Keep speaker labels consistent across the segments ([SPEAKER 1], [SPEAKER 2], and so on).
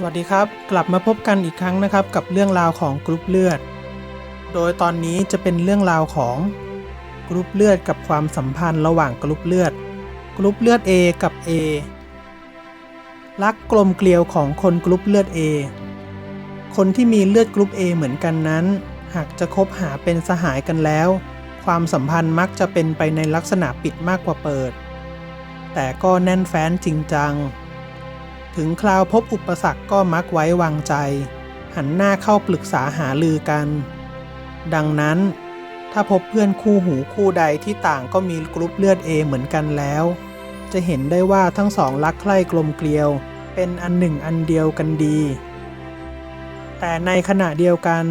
[SPEAKER 1] สวัสดีครับ กลับมาพบกันอีกครั้งนะครับกับเรื่องราวของกรุ๊ปเลือด โดยตอนนี้จะเป็นเรื่องราวของกรุ๊ปเลือดกับความสัมพันธ์ระหว่างกรุ๊ปเลือด กรุ๊ปเลือด A กับ A รักกลมเกลียวของคนกรุ๊ปเลือด A คนที่มีเลือดกรุ๊ป A เหมือนกันนั้น หากจะคบหาเป็นสหายกันแล้ว ความสัมพันธ์มักจะเป็นไปในลักษณะปิดมากกว่าเปิด แต่ก็แน่นแฟ้นจริงจัง ถึงคราวพบอุปสรรคก็มักไว้วางใจ หันหน้าเข้าปรึกษาหาลือกัน ดังนั้น ถ้าพบเพื่อนคู่หูคู่ใดที่ต่างก็มีกรุ๊ปเลือด A เหมือนกันแล้ว จะเห็นได้ว่าทั้งสองรักใคร่กลมเกลียว เป็นอันหนึ่งอันเดียวกันดี แต่ในขณะเดียวกัน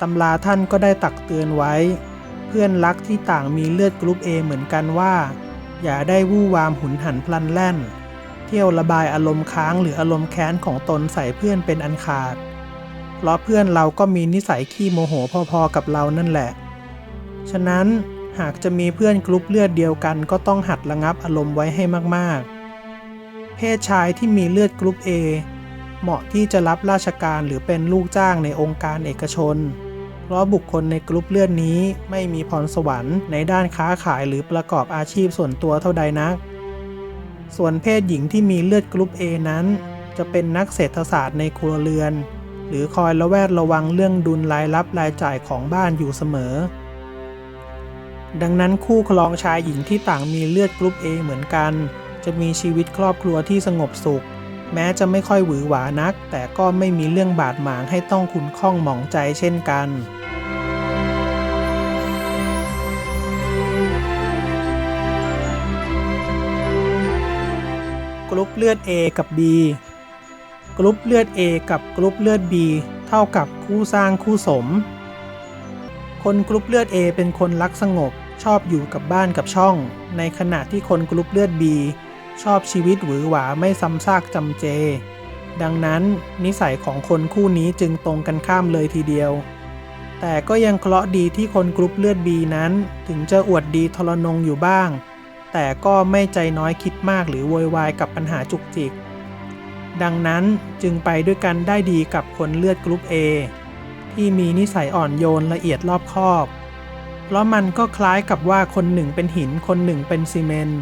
[SPEAKER 1] ตำราท่านก็ได้ตักเตือนไว้ เพื่อนรักที่ต่างมีเลือดกรุ๊ป A เหมือนกันว่า อย่าได้วู่วามหุนหันพลันแล่น ที่ยวระบายอารมณ์ค้างหรืออารมณ์แค้นของตนใส่เพื่อนเป็นอันขาด เพราะเพื่อนเราก็มีนิสัยขี้โมโหพอๆกับเรานั่นแหละ ฉะนั้นหากจะมีเพื่อนกรุ๊ปเลือดเดียวกันก็ต้องหัดระงับอารมณ์ไว้ให้มากๆ เพศชายที่มีเลือดกรุ๊ป A เหมาะที่จะรับราชการหรือเป็นลูกจ้างในองค์การเอกชน เพราะบุคคลในกรุ๊ปเลือดนี้ไม่มีพรสวรรค์ในด้านค้าขายหรือประกอบอาชีพส่วนตัวเท่าใดนัก ส่วนเพศหญิงที่มีเลือดกรุ๊ป A นั้น จะเป็นนักเศรษฐศาสตร์ในครัวเรือน หรือคอยระแวดระวังเรื่องดุลรายรับรายจ่ายของบ้านอยู่เสมอ ดังนั้นคู่ครองชายหญิงที่ต่างมีเลือดกรุ๊ป A เหมือนกัน จะมีชีวิตครอบครัวที่สงบสุข แม้จะไม่ค่อยหวือหวานัก แต่ก็ไม่มีเรื่องบาดหมางให้ต้องคุณข้องหมองใจเช่นกัน รุ๊ปเลือด A กับ B กรุ๊ปเลือด A กับกรุ๊ปเลือด B เท่ากับคู่สร้างคู่สม คนกรุ๊ปเลือด A เป็นคนรักสงบ ชอบอยู่กับบ้านกับช่อง ในขณะที่คนกรุ๊ปเลือด B ชอบชีวิตหวือหวาไม่ซ้ำซากจำเจ ดังนั้นนิสัยของคนคู่นี้จึงตรงกันข้ามเลยทีเดียว แต่ก็ยังเคราะห์ดีที่คนกรุ๊ปเลือด B นั้น ถึงจะอวดดีทรนงอยู่บ้าง แต่ก็ไม่ใจน้อยคิดมากหรือโวยวายกับปัญหาจุกจิก ดังนั้นจึงไปด้วยกันได้ดีกับคนเลือดกรุ๊ป A ที่มีนิสัยอ่อนโยนละเอียดรอบคอบ เพราะมันก็คล้ายกับว่าคนหนึ่งเป็นหินคนหนึ่งเป็นซีเมนต์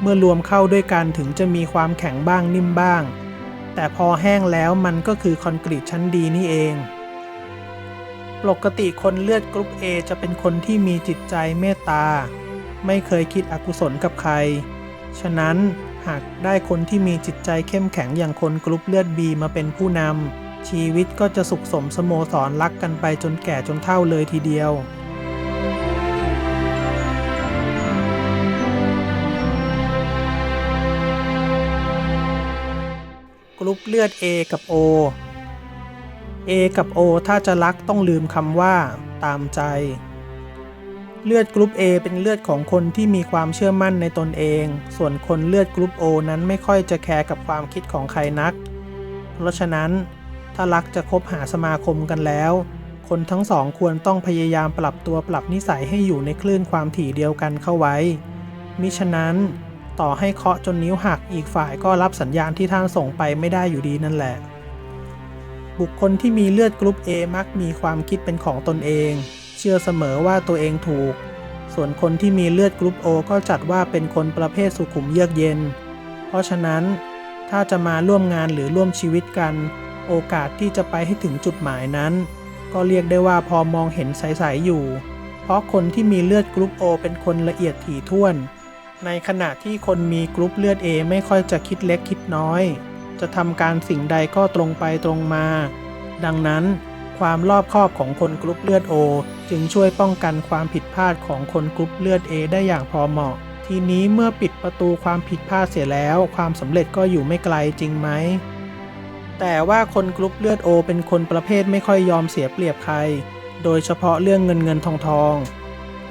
[SPEAKER 1] เมื่อรวมเข้าด้วยกันถึงจะมีความแข็งบ้างนิ่มบ้าง แต่พอแห้งแล้วมันก็คือคอนกรีตชั้นดีนี่เอง ปกติคนเลือดกรุ๊ป A จะเป็นคนที่มีจิตใจเมตตา ไม่เคยคิดอกุศลกับใคร ฉะนั้นหากได้คนที่มีจิตใจเข้มแข็งอย่างคนกรุ๊ปเลือด B มาเป็นผู้นำชีวิตก็จะสุขสมสโมสรรักกันไปจนแก่จนเฒ่าเลยทีเดียว กรุ๊ปเลือด A กับ O A กับ O ถ้าจะรักต้องลืมคำว่า ตามใจ เลือดกรุ๊ป A เป็นเลือดของคนที่มีความเชื่อมั่นในตนเอง ส่วนคนเลือดกรุ๊ป O นั้นไม่ค่อยจะแคร์กับความคิดของใครนัก เพราะฉะนั้น ถ้ารักจะคบหาสมาคมกันแล้ว คนทั้งสองควรต้องพยายามปรับตัวปรับนิสัยให้อยู่ในคลื่นความถี่เดียวกันเข้าไว้ มิฉะนั้น ต่อให้เคาะจนนิ้วหักอีกฝ่ายก็รับสัญญาณที่ท่านส่งไปไม่ได้อยู่ดีนั่นแหละ บุคคลที่มีเลือดกรุ๊ป A มักมีความคิดเป็นของตนเอง เชื่อเสมอว่าตัวเองถูก ส่วนคนที่มีเลือดกรุ๊ป O ก็จัดว่าเป็นคนประเภทสุขุมเยือกเย็น เพราะฉะนั้นถ้าจะมาร่วมงานหรือร่วมชีวิตกัน โอกาสที่จะไปให้ถึงจุดหมายนั้น ก็เรียกได้ว่าพอมองเห็นใสๆอยู่ เพราะคนที่มีเลือดกรุ๊ป O เป็นคนละเอียดถี่ถ้วน ในขณะที่คนมีกรุ๊ปเลือด A ไม่ค่อยจะคิดเล็กคิดน้อย จะทำการสิ่งใดก็ตรงไปตรงมา ดังนั้น ความรอบคอบของคนกรุ๊ปเลือด O จึงช่วยป้องกันความผิดพลาดของคนกรุ๊ปเลือด A ได้อย่างพอเหมาะ ทีนี้เมื่อปิดประตูความผิดพลาดเสียแล้ว ความสำเร็จก็อยู่ไม่ไกลจริงไหมแต่ว่าคนกรุ๊ปเลือด O เป็นคนประเภทไม่ค่อยยอมเสียเปรียบใคร โดยเฉพาะเรื่องเงินเงินทองทอง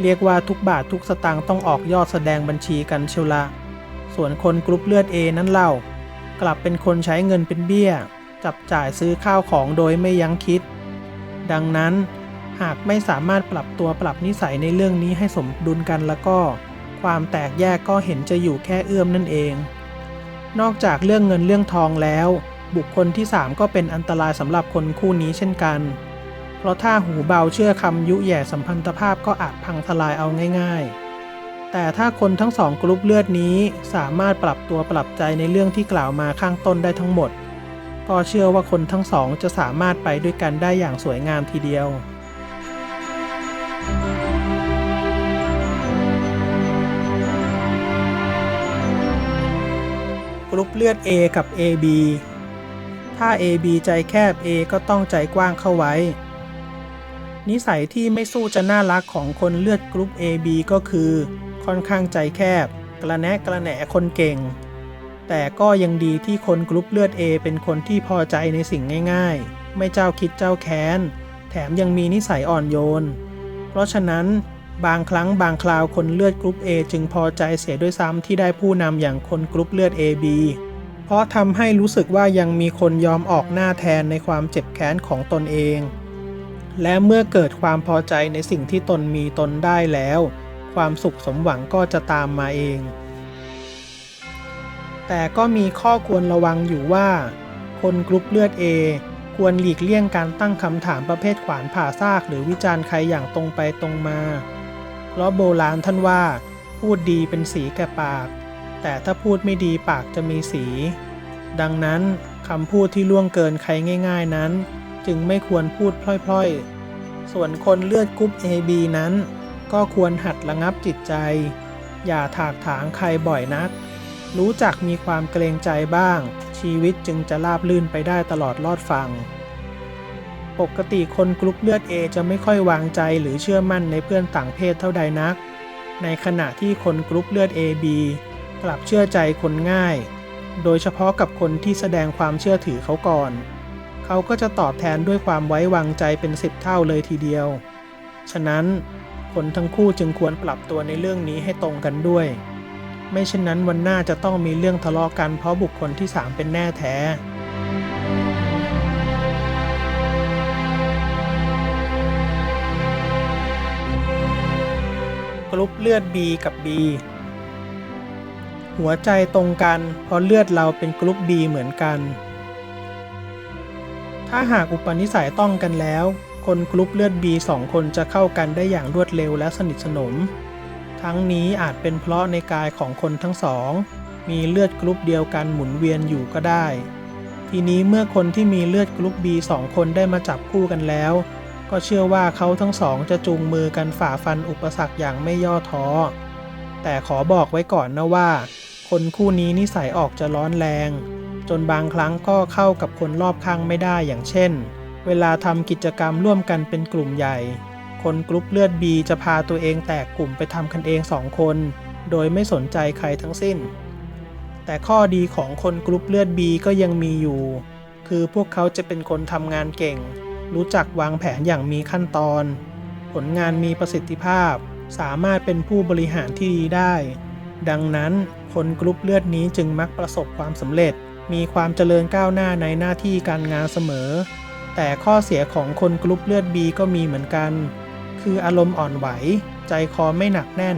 [SPEAKER 1] เรียกว่าทุกบาททุกสตางค์ต้องออกยอดแสดงบัญชีกันเชียวละ ส่วนคนกรุ๊ปเลือด A นั้นเล่า กลับเป็นคนใช้เงินเป็นเบี้ย จับจ่ายซื้อข้าวของโดยไม่ยั้งคิด ดังนั้น หากไม่สามารถปรับตัวปรับนิสัยในเรื่องนี้ให้สมดุลกันแล้วก็ ความแตกแยกก็เห็นจะอยู่แค่เอื้อมนั่นเอง นอกจากเรื่องเงินเรื่องทองแล้ว บุคคลที่ 3 ก็เป็นอันตรายสำหรับคนคู่นี้เช่นกัน เพราะถ้าหูเบาเชื่อคำยุแย่สัมพันธภาพก็อาจพังทลายเอาง่าย ๆแต่ถ้าคนทั้งสองกรุ๊ปเลือดนี้สามารถปรับตัวปรับใจในเรื่องที่กล่าวมาข้างต้นได้ทั้งหมด ก็เชื่อว่าคนทั้งสองจะสามารถไปด้วยกันได้อย่างสวยงามทีเดียว กรุ๊ปเลือด A กับ AB ถ้า AB ใจแคบ A ก็ต้องใจกว้างเข้าไว้ นิสัยที่ไม่สู้จะน่ารักของคนเลือดกรุ๊ป AB ก็คือ ค่อนข้างใจแคบ กระแนะกระแหนคนเก่ง แต่ก็ยังดีที่คนกรุ๊ปเลือด A เป็นคนที่พอใจในสิ่งง่ายๆ ไม่เจ้าคิดเจ้าแค้น แถมยังมีนิสัยอ่อนโยน เพราะฉะนั้นบางครั้งบางคราวคนเลือดกรุ๊ป A จึงพอใจเสียด้วยซ้ำที่ได้ผู้นำอย่างคนกรุ๊ปเลือด AB เพราะทำให้รู้สึกว่ายังมีคนยอมออกหน้าแทนในความเจ็บแค้นของตนเอง และเมื่อเกิดความพอใจในสิ่งที่ตนมีตนได้แล้ว ความสุขสมหวังก็จะตามมาเอง แต่ก็มีข้อควรระวังอยู่ว่า คนกรุ๊ปเลือด A ควรหลีกเลี่ยงการตั้งคำถามประเภทขวานผ่าซาก หรือวิจารณ์ใครอย่างตรงไปตรงมา เพราะโบราณท่านว่า พูดดีเป็นสีแก่ปาก แต่ถ้าพูดไม่ดีปากจะมีสี ดังนั้นคำพูดที่ล่วงเกินใครง่าย ๆนั้น จึงไม่ควรพูดพล่อยๆ ส่วนคนเลือดกรุ๊ป AB นั้น ก็ควรหัดระงับจิตใจ อย่าถากถางใครบ่อยนัก รู้จักมีความเกรงใจบ้าง ชีวิตจึงจะราบลื่นไปได้ตลอดรอดฟัง ปกติคนกรุ๊ปเลือด A จะไม่ค่อยวางใจหรือเชื่อมั่นในเพื่อนต่างเพศเท่าใดนัก ในขณะที่คนกรุ๊ปเลือด AB กลับเชื่อใจคนง่าย โดยเฉพาะกับคนที่แสดงความเชื่อถือเขาก่อน เขาก็จะตอบแทนด้วยความไว้วางใจเป็นสิบเท่าเลยทีเดียว ฉะนั้นคนทั้งคู่จึงควรปรับตัวในเรื่องนี้ให้ตรงกันด้วย ไม่เช่นนั้นวันหน้าจะต้องมีเรื่องทะเลาะกันเพราะบุคคลที่สามเป็นแน่แท้กรุ๊ปเลือด B กับ B หัวใจตรงกัน เพราะเลือดเราเป็นกรุ๊ป B เหมือนกัน ถ้าหากอุปนิสัยต้องกันแล้ว คนกรุ๊ปเลือด B สองคนจะเข้ากันได้อย่างรวดเร็วและสนิทสนม ทั้งนี้อาจเป็นเพราะในกายของคนทั้งสอง มีเลือดกรุ๊ปเดียวกันหมุนเวียนอยู่ก็ได้ ทีนี้เมื่อคนที่มีเลือดกรุ๊ป B สองคนได้มาจับคู่กันแล้ว ก็เชื่อว่าเขาทั้งสองจะจูงมือกันฝ่าฟันอุปสรรคอย่างไม่ย่อท้อ แต่ขอบอกไว้ก่อนนะว่า คนคู่นี้นิสัยออกจะร้อนแรง จนบางครั้งก็เข้ากับคนรอบข้างไม่ได้อย่างเช่น เวลาทำกิจกรรมร่วมกันเป็นกลุ่มใหญ่ คนกรุ๊ปเลือด B จะพาตัวเองแตกกลุ่มไปทำกันเองสองคน โดยไม่สนใจใครทั้งสิ้น แต่ข้อดีของคนกรุ๊ปเลือด B ก็ยังมีอยู่ คือพวกเขาจะเป็นคนทำงานเก่ง รู้จักวางแผนอย่างมีขั้นตอน ผลงานมีประสิทธิภาพ สามารถเป็นผู้บริหารที่ดีได้ ดังนั้นคนกรุ๊ปเลือดนี้จึงมักประสบความสำเร็จ มีความเจริญก้าวหน้าในหน้าที่การงานเสมอ แต่ข้อเสียของคนกรุ๊ปเลือด B ก็มีเหมือนกัน คืออารมณ์อ่อนไหว ใจคอไม่หนักแน่น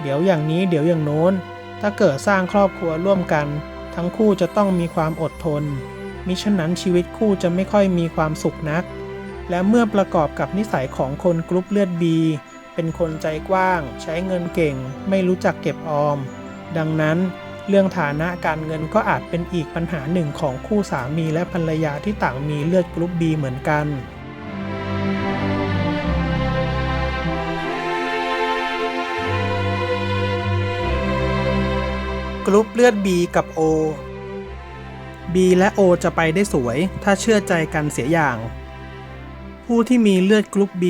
[SPEAKER 1] เดี๋ยวอย่างนี้เดี๋ยวอย่างโน้น ถ้าเกิดสร้างครอบครัวร่วมกัน ทั้งคู่จะต้องมีความอดทน มิฉะนั้นชีวิตคู่จะไม่ค่อยมีความสุขนัก และเมื่อประกอบกับนิสัยของคนกรุ๊ปเลือด B เป็นคนใจกว้าง ใช้เงินเก่ง ไม่รู้จักเก็บออม ดังนั้นเรื่องฐานะการเงินก็อาจเป็นอีกปัญหาหนึ่งของคู่สามีและภรรยาที่ต่างมีเลือดกรุ๊ป B เหมือนกัน กรุ๊ปเลือด B กับ O B และ O จะไปได้สวย ถ้าเชื่อใจกันเสียอย่าง ผู้ที่มีเลือดกรุ๊ป B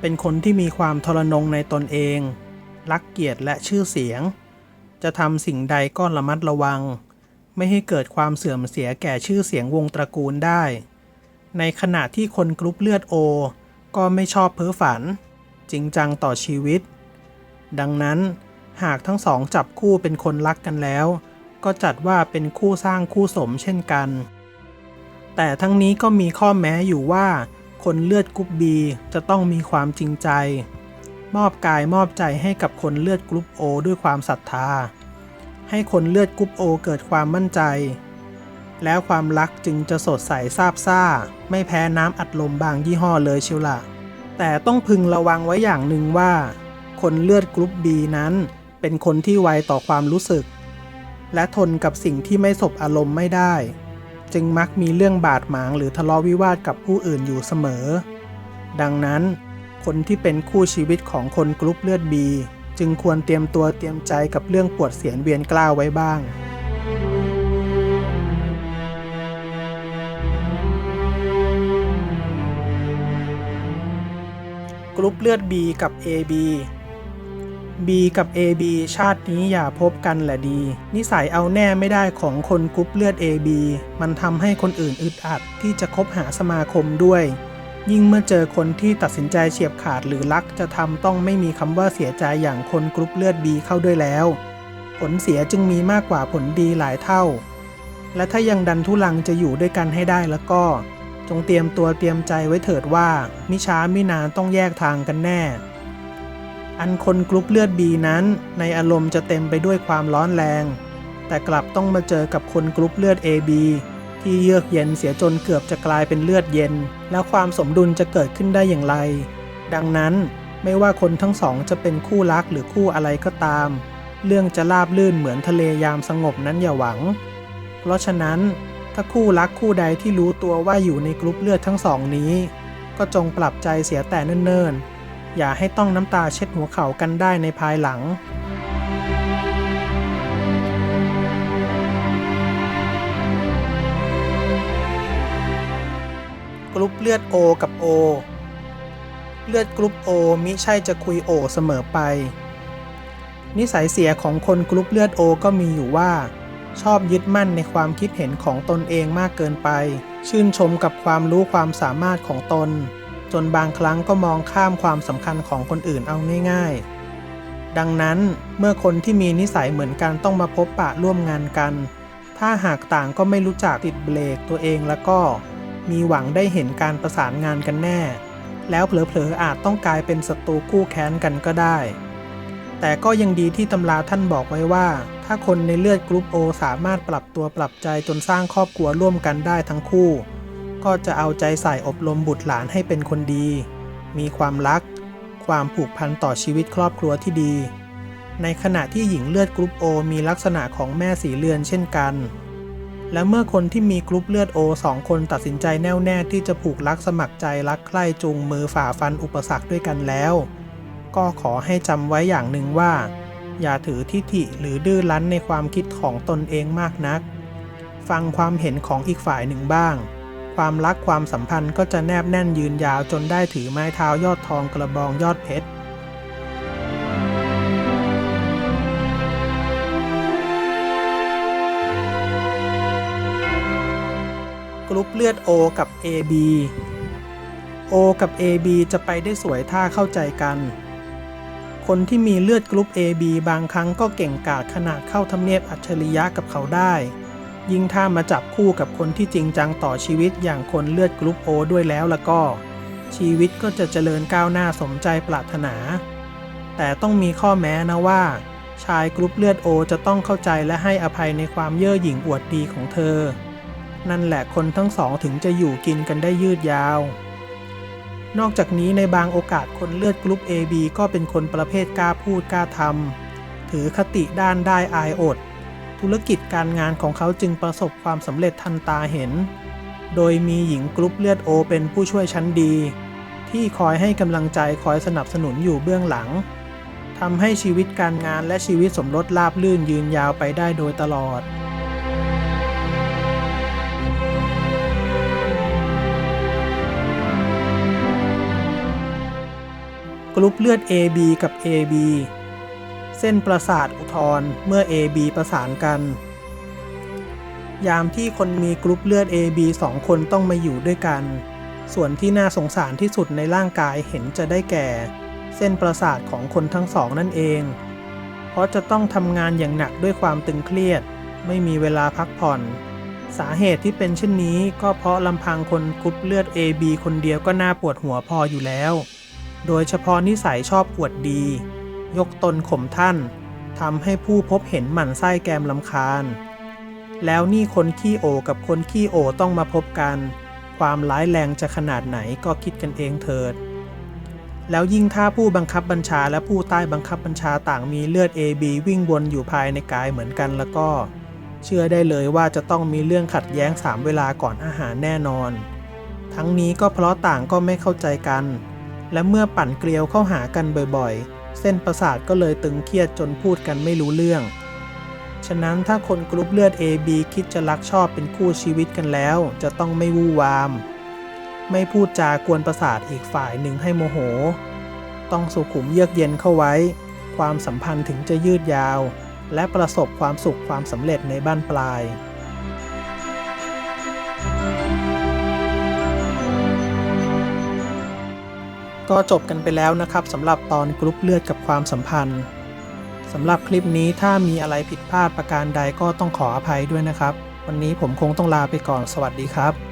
[SPEAKER 1] เป็นคนที่มีความทรนงในตนเอง รักเกียรติและชื่อเสียง จะทำสิ่งใดก็ระมัดระวัง ไม่ให้เกิดความเสื่อมเสียแก่ชื่อเสียงวงตระกูลได้ ในขณะที่คนกรุ๊ปเลือด O ก็ไม่ชอบเพ้อฝัน จริงจังต่อชีวิต ดังนั้น หากทั้งสองจับคู่เป็นคนรักกันแล้ว ก็จัดว่าเป็นคู่สร้างคู่สมเช่นกัน แต่ทั้งนี้ก็มีข้อแม้อยู่ว่า คนเลือดกรุ๊ปบีจะต้องมีความจริงใจ มอบกายมอบใจให้กับคนเลือดกรุ๊ปโอด้วยความศรัทธา ให้คนเลือดกรุ๊ปโอเกิดความมั่นใจ แล้วความรักจึงจะสดใสซาบซ่า ไม่แพ้น้ำอัดลมบางยี่ห้อเลยเชียวละแต่ต้องพึงระวังไว้อย่างหนึ่งว่า คนเลือดกรุ๊ป B นั้น เป็นคนที่ไวต่อความรู้สึก และทนกับสิ่งที่ไม่สบอารมณ์ไม่ได้ จึงมักมีเรื่องบาดหมางหรือทะเลาะวิวาทกับผู้อื่นอยู่เสมอ ดังนั้น คนที่เป็นคู่ชีวิตของคนกรุ๊ปเลือด B จึงควรเตรียมตัวเตรียมใจกับเรื่องปวดเสียนเวียนกล้าวไว้บ้าง กรุ๊ปเลือด B กับ AB B กับ AB ชาตินี้อย่าพบกันแหละดี นิสัยเอาแน่ไม่ได้ของคนกรุ๊ปเลือด AB มันทำให้คนอื่นอึดอัดที่จะคบหาสมาคมด้วย ยิ่งเมื่อเจอคนที่ตัดสินใจเฉียบขาดหรือรักจะทำต้องไม่มีคำว่าเสียใจอย่างคนกรุ๊ปเลือด B เข้าด้วยแล้ว ผลเสียจึงมีมากกว่าผลดีหลายเท่า และถ้ายังดันทุลังจะอยู่ด้วยกันให้ได้แล้วก็ จงเตรียมตัวเตรียมใจไว้เถิดว่า มิช้ามินานต้องแยกทางกันแน่ อันคนกรุ๊ปเลือดบีนั้น ในอารมณ์จะเต็มไปด้วยความร้อนแรง แต่กลับต้องมาเจอกับคนกรุ๊ปเลือด AB ที่เยือกเย็นเสียจนเกือบจะกลายเป็นเลือดเย็น แล้วความสมดุลจะเกิดขึ้นได้อย่างไร ดังนั้นไม่ว่าคนทั้งสองจะเป็นคู่รักหรือคู่อะไรก็ตาม เรื่องจะราบลื่นเหมือนทะเลยามสงบนั้นอย่าหวัง เพราะฉะนั้นถ้าคู่รักคู่ใดที่รู้ตัวว่าอยู่ในกรุ๊ปเลือดทั้งสองนี้ ก็จงปรับใจเสียแต่เนิ่นๆ อย่าให้ต้องน้ำตาเช็ดหัวเข่ากันได้ในภายหลัง กรุ๊ปเลือด O กับ O เลือดกรุ๊ป O มิใช่จะคุยโอเสมอไป นิสัยเสียของคนกรุ๊ปเลือด O ก็มีอยู่ว่า ชอบยึดมั่นในความคิดเห็นของตนเองมากเกินไป ชื่นชมกับความรู้ความสามารถของตน จนบางครั้งก็มองข้ามความสำคัญของคนอื่นเอาง่ายๆ ดังนั้นเมื่อคนที่มีนิสัยเหมือนกันต้องมาพบปะร่วมงานกัน ถ้าหากต่างก็ไม่รู้จักติดเบรกตัวเองแล้วก็ มีหวังได้เห็นการประสานงานกันแน่ แล้วเผลอๆอาจต้องกลายเป็นศัตรูคู่แค้นกันก็ได้ แต่ก็ยังดีที่ตำราท่านบอกไว้ว่า ถ้าคนในเลือดกรุ๊ปโอสามารถปรับตัวปรับใจจนสร้างครอบครัวร่วมกันได้ทั้งคู่ ก็จะเอาใจใส่อบรมบุตรหลานให้เป็นคนดี มีความรัก ความผูกพันต่อชีวิตครอบครัวที่ดี ในขณะที่หญิงเลือดกรุ๊ปโอมีลักษณะของแม่สีเลือนเช่นกัน และเมื่อคนที่มีกรุ๊ปเลือดโอสองคนตัดสินใจแน่วแน่ที่จะผูกรักสมัครใจรักใคร่จูงมือฝ่าฟันอุปสรรคด้วยกันแล้ว ก็ขอให้จำไว้อย่างหนึ่งว่า อย่าถือทิฐิหรือดื้อรั้นในความคิดของตนเองมากนัก ฟังความเห็นของอีกฝ่ายหนึ่งบ้าง ความรักความสัมพันธ์ก็จะแนบแน่นยืนยาวจนได้ถือไม้เท้ายอดทองกระบองยอดเพชรกรุ๊ปเลือด O กับ AB O กับ AB จะไปได้สวยถ้าเข้าใจกัน คนที่มีเลือดกรุ๊ป AB บางครั้งก็เก่งกาจขนาดเข้าทำเนียบอัจฉริยะกับเขาได้ ยิ่งถ้ามาจับคู่กับคนที่จริงจังต่อชีวิตอย่างคนเลือดกรุ๊ป O ด้วยแล้วล้วก็ ชีวิตก็จะเจริญก้าวหน้าสมใจปรารถนา แต่ต้องมีข้อแม้นะว่า ชายกรุ๊ปเลือด O จะต้องเข้าใจและให้อภัยในความเย่อหยิ่งอวดดีของเธอ นั่นแหละคนทั้งสองถึงจะอยู่กินกันได้ยืดยาว นอกจากนี้ในบางโอกาสคนเลือดกรุ๊ป AB ก็เป็นคนประเภทกล้าพูดกล้าทำถือคติด้านได้อายอด ธุรกิจการงานของเขาจึงประสบความสำเร็จทันตาเห็น โดยมีหญิงกรุ๊ปเลือดโอเป็นผู้ช่วยชั้นดี ที่คอยให้กำลังใจคอยสนับสนุนอยู่เบื้องหลังทำให้ชีวิตการงานและชีวิตสมรสราบลื่นยืนยาวไปได้โดยตลอด กรุ๊ปเลือด AB กับ AB เส้นประสาทอุทธรเมื่อ AB ประสานกัน ยามที่คนมีกรุ๊ปเลือด AB สองคนต้องมาอยู่ด้วยกัน ส่วนที่น่าสงสารที่สุดในร่างกายเห็นจะได้แก่ เส้นประสาทของคนทั้งสองนั่นเอง เพราะจะต้องทำงานอย่างหนักด้วยความตึงเครียด ไม่มีเวลาพักผ่อน สาเหตุที่เป็นเช่นนี้ก็เพราะลำพังคนกรุ๊ปเลือด AB คนเดียวก็น่าปวดหัวพออยู่แล้ว โดยเฉพาะนิสัยชอบอวดดี ยกตนข่มท่านทำให้ผู้พบเห็นหมั่นไส้แกมลำคาญ แล้วนี่คนขี้โอกับคนขี้โอต้องมาพบกัน ความร้ายแรงจะขนาดไหนก็คิดกันเองเถิด แล้วยิ่งถ้าผู้บังคับบัญชาและผู้ใต้บังคับบัญชาต่างมีเลือด AB วิ่งวนอยู่ภายในกายเหมือนกันแล้วก็ เชื่อได้เลยว่าจะต้องมีเรื่องขัดแย้งสามเวลาก่อนอาหารแน่นอน ทั้งนี้ก็เพราะต่างก็ไม่เข้าใจกัน และเมื่อปั่นเกลียวเข้าหากันบ่อยๆ เส้นประสาทก็เลยตึงเครียดจนพูดกันไม่รู้เรื่อง ฉะนั้นถ้าคนกรุ๊ปเลือด AB คิดจะรักชอบเป็นคู่ชีวิตกันแล้ว จะต้องไม่วู่วาม ไม่พูดจากวนประสาทอีกฝ่ายหนึ่งให้โมโห ต้องสุขุมเยือกเย็นเข้าไว้ ความสัมพันธ์ถึงจะยืดยาว และประสบความสุขความสำเร็จในบ้านปลาย ก็จบกันไปแล้วนะครับสำหรับตอนกรุ๊ปเลือดกับความสัมพันธ์สำหรับคลิปนี้ถ้ามีอะไรผิดพลาดประการใดก็ต้องขออภัยด้วยนะครับ วันนี้ผมคงต้องลาไปก่อนสวัสดีครับ